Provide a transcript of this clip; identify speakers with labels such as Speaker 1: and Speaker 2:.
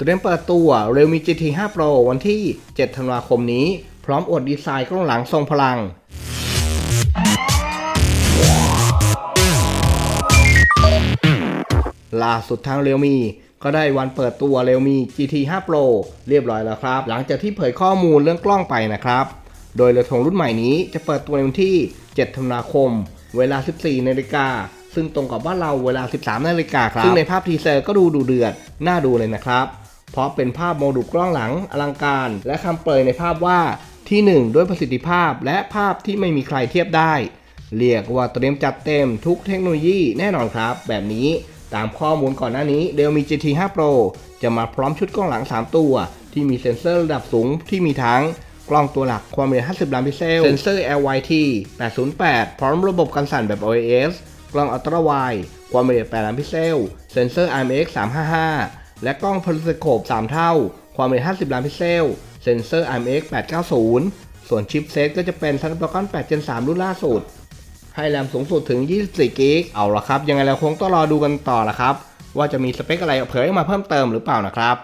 Speaker 1: เตรียมเปิดตัว Realme GT 5 Pro วันที่ 7 ธันวาคมนี้ พร้อมอวดดีไซน์กล้องหลังทรงพลัง ล่าสุดทาง Realme ก็ได้วันเปิดตัว Realme GT 5 Pro เรียบร้อยแล้วครับ หลังจากที่เผยข้อมูลเรื่องกล้องไปนะครับ โดยเรือธงรุ่นใหม่นี้จะเปิดตัวในวันที่ 7 ธันวาคม เวลา 14 นาฬิกาซึ่งตรงกับบ้านเราเวลา 13 นาฬิกาครับ ซึ่งในภาพทีเซอร์ก็ดูดูเดือด น่าดูเลยนะครับ เพราะเป็นภาพโมดูลกล้องหลังอลังการ และคำเปรยในภาพว่าที่ 1 ด้วยประสิทธิภาพและภาพที่ไม่มีใครเทียบได้ เรียกว่าเตรียมจัดเต็มทุกเทคโนโลยีแน่นอนครับ แบบนี้ตามข้อมูลก่อนหน้านี้ Realme GT 5 Pro จะมาพร้อมชุดกล้องหลัง 3 ตัว ที่มีเซ็นเซอร์ระดับสูงที่มีทั้งกล้องตัวหลักความละเอียด50 ล้านพิกเซล เซ็นเซอร์ LYT 808 พร้อมระบบกันสั่นแบบ OIS กล้องอัลตร้าไวความละเอียด8ล้านพิกเซล เซ็นเซอร์ IMX 355 และกล้องพาราสโคป 3 เท่า ความละเอียด50 ล้านพิกเซล เซ็นเซอร์ IMX 890 ส่วนชิปเซตก็จะเป็น Snapdragon 8 Gen 3 รุ่นล่าสุด ให้แรมสูงสุดถึง 24กิกเอาละครับ ยังไงเราคงต้องรอดูกันต่อละครับ ว่าจะมีสเปคอะไรเผยออกมาเพิ่มเติมหรือเปล่านะครับ